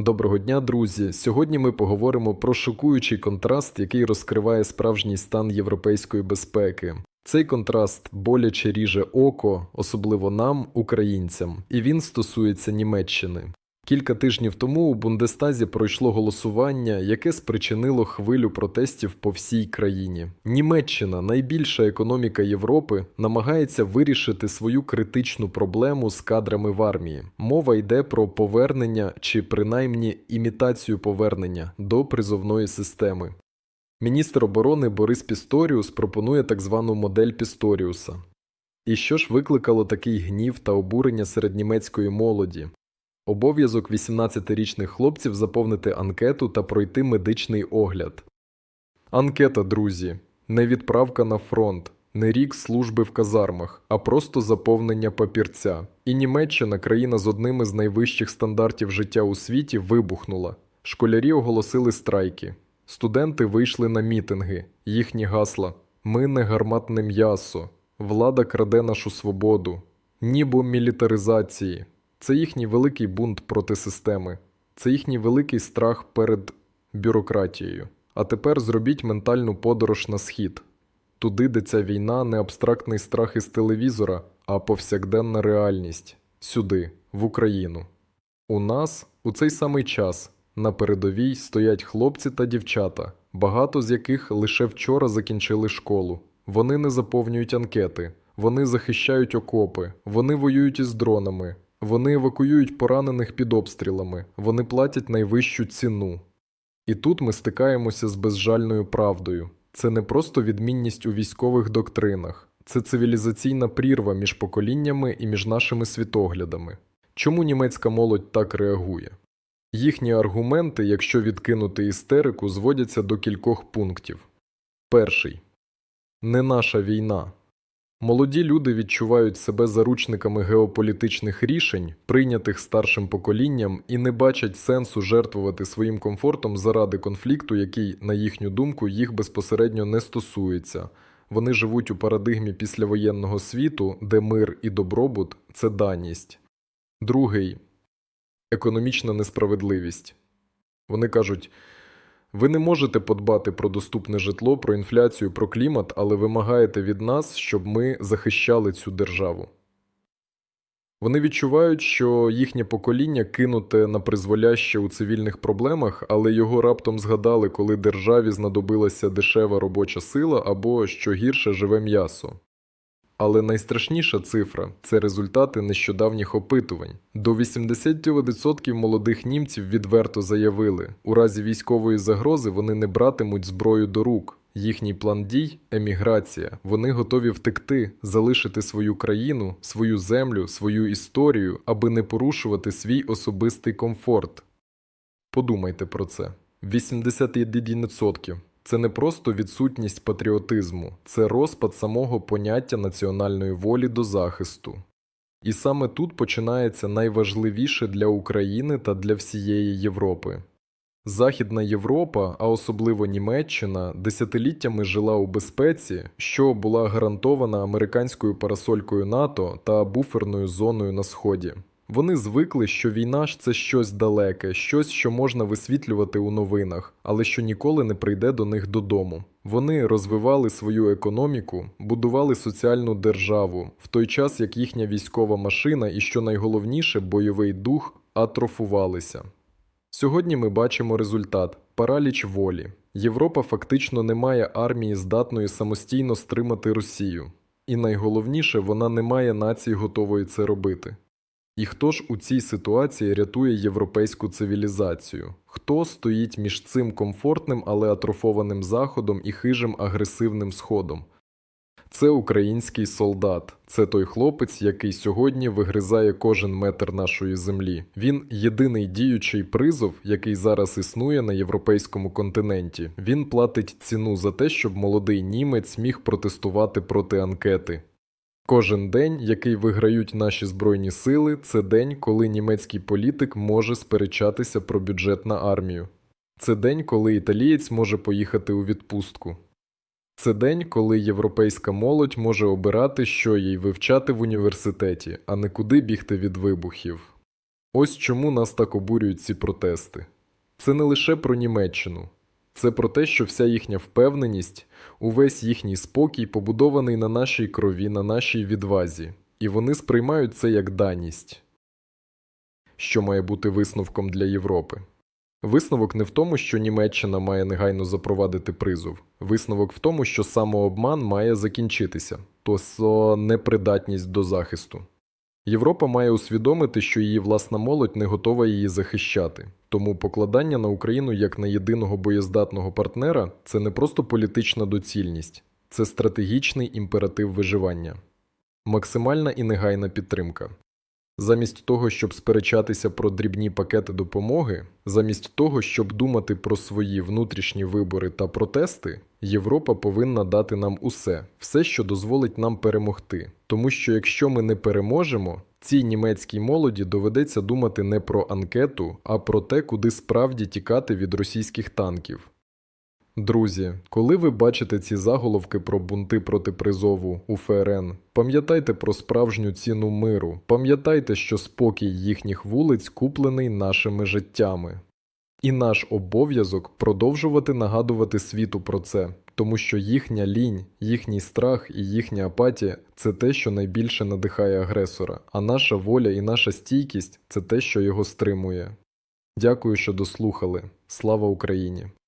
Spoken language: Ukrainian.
Доброго дня, друзі! Сьогодні ми поговоримо про шокуючий контраст, який розкриває справжній стан європейської безпеки. Цей контраст боляче ріже око, особливо нам, українцям, і він стосується Німеччини. Кілька тижнів тому у Бундестазі пройшло голосування, яке спричинило хвилю протестів по всій країні. Німеччина, найбільша економіка Європи, намагається вирішити свою критичну проблему з кадрами в армії. Мова йде про повернення чи принаймні імітацію повернення до призовної системи. Міністр оборони Борис Пісторіус пропонує так звану модель Пісторіуса. І що ж викликало такий гнів та обурення серед німецької молоді? Обов'язок 18-річних хлопців заповнити анкету та пройти медичний огляд. Анкета, друзі, не відправка на фронт, не рік служби в казармах, а просто заповнення папірця. І Німеччина, країна з одним із найвищих стандартів життя у світі, вибухнула. Школярі оголосили страйки. Студенти вийшли на мітинги, їхні гасла Ми не гарматне м'ясо, влада краде нашу свободу, нібо мілітаризації. Це їхній великий бунт проти системи, це їхній великий страх перед бюрократією. А тепер зробіть ментальну подорож на схід. Туди, де ця війна не абстрактний страх із телевізора, а повсякденна реальність сюди, в Україну. У нас у цей самий час на передовій стоять хлопці та дівчата, багато з яких лише вчора закінчили школу. Вони не заповнюють анкети, вони захищають окопи, вони воюють із дронами, вони евакуюють поранених під обстрілами, вони платять найвищу ціну. І тут ми стикаємося з безжальною правдою. Це не просто відмінність у військових доктринах, це цивілізаційна прірва між поколіннями і між нашими світоглядами. Чому німецька молодь так реагує? Їхні аргументи, якщо відкинути істерику, зводяться до кількох пунктів. Перший не наша війна. Молоді люди відчувають себе заручниками геополітичних рішень, прийнятих старшим поколінням, і не бачать сенсу жертвувати своїм комфортом заради конфлікту, який, на їхню думку, їх безпосередньо не стосується. Вони живуть у парадигмі післявоєнного світу, де мир і добробут це даність. Другий економічна несправедливість. Вони кажуть. Ви не можете подбати про доступне житло, про інфляцію, про клімат, але вимагаєте від нас, щоб ми захищали цю державу. Вони відчувають, що їхнє покоління кинуте на призволяще у цивільних проблемах, але його раптом згадали, коли державі знадобилася дешева робоча сила або, що гірше, живе м'ясо. Але найстрашніша цифра це результати нещодавніх опитувань. До 80% молодих німців відверто заявили, у разі військової загрози вони не братимуть зброю до рук. Їхній план дій еміграція. Вони готові втекти, залишити свою країну, свою землю, свою історію, аби не порушувати свій особистий комфорт. Подумайте про це: 81%. Це не просто відсутність патріотизму, це розпад самого поняття національної волі до захисту. І саме тут починається найважливіше для України та для всієї Європи. Західна Європа, а особливо Німеччина, десятиліттями жила у безпеці, що була гарантована американською парасолькою НАТО та буферною зоною на Сході. Вони звикли, що війна ж це щось далеке, щось, що можна висвітлювати у новинах, але що ніколи не прийде до них додому. Вони розвивали свою економіку, будували соціальну державу, в той час як їхня військова машина і, що найголовніше, бойовий дух атрофувалися. Сьогодні ми бачимо результат параліч волі. Європа фактично не має армії, здатної самостійно стримати Росію. І найголовніше, вона не має нації готової це робити. І хто ж у цій ситуації рятує європейську цивілізацію? Хто стоїть між цим комфортним, але атрофованим заходом і хижим агресивним сходом? Це український солдат, це той хлопець, який сьогодні вигризає кожен метр нашої землі. Він єдиний діючий призов, який зараз існує на європейському континенті. Він платить ціну за те, щоб молодий німець міг протестувати проти анкети. Кожен день, який виграють наші збройні сили, це день, коли німецький політик може сперечатися про бюджет на армію. Це день, коли італієць може поїхати у відпустку. Це день, коли європейська молодь може обирати, що їй вивчати в університеті, а не куди бігти від вибухів. Ось чому нас так обурюють ці протести. Це не лише про Німеччину, це про те, що вся їхня впевненість, увесь їхній спокій побудований на нашій крові, на нашій відвазі, і вони сприймають це як даність. Що має бути висновком для Європи? Висновок не в тому, що Німеччина має негайно запровадити призов. Висновок в тому, що самообман має закінчитися, тобто непридатність до захисту. Європа має усвідомити, що її власна молодь не готова її захищати. Тому покладання на Україну як на єдиного боєздатного партнера це не просто політична доцільність, це стратегічний імператив виживання, максимальна і негайна підтримка. Замість того, щоб сперечатися про дрібні пакети допомоги, замість того, щоб думати про свої внутрішні вибори та протести, Європа повинна дати нам усе, все, що дозволить нам перемогти. Тому що якщо ми не переможемо, цій німецькій молоді доведеться думати не про анкету, а про те, куди справді тікати від російських танків. Друзі, коли ви бачите ці заголовки про бунти проти призову у ФРН, пам'ятайте про справжню ціну миру, пам'ятайте, що спокій їхніх вулиць куплений нашими життями. І наш обов'язок продовжувати нагадувати світу про це, тому що їхня лінь, їхній страх і їхня апатія це те, що найбільше надихає агресора, а наша воля і наша стійкість це те, що його стримує. Дякую, що дослухали. Слава Україні!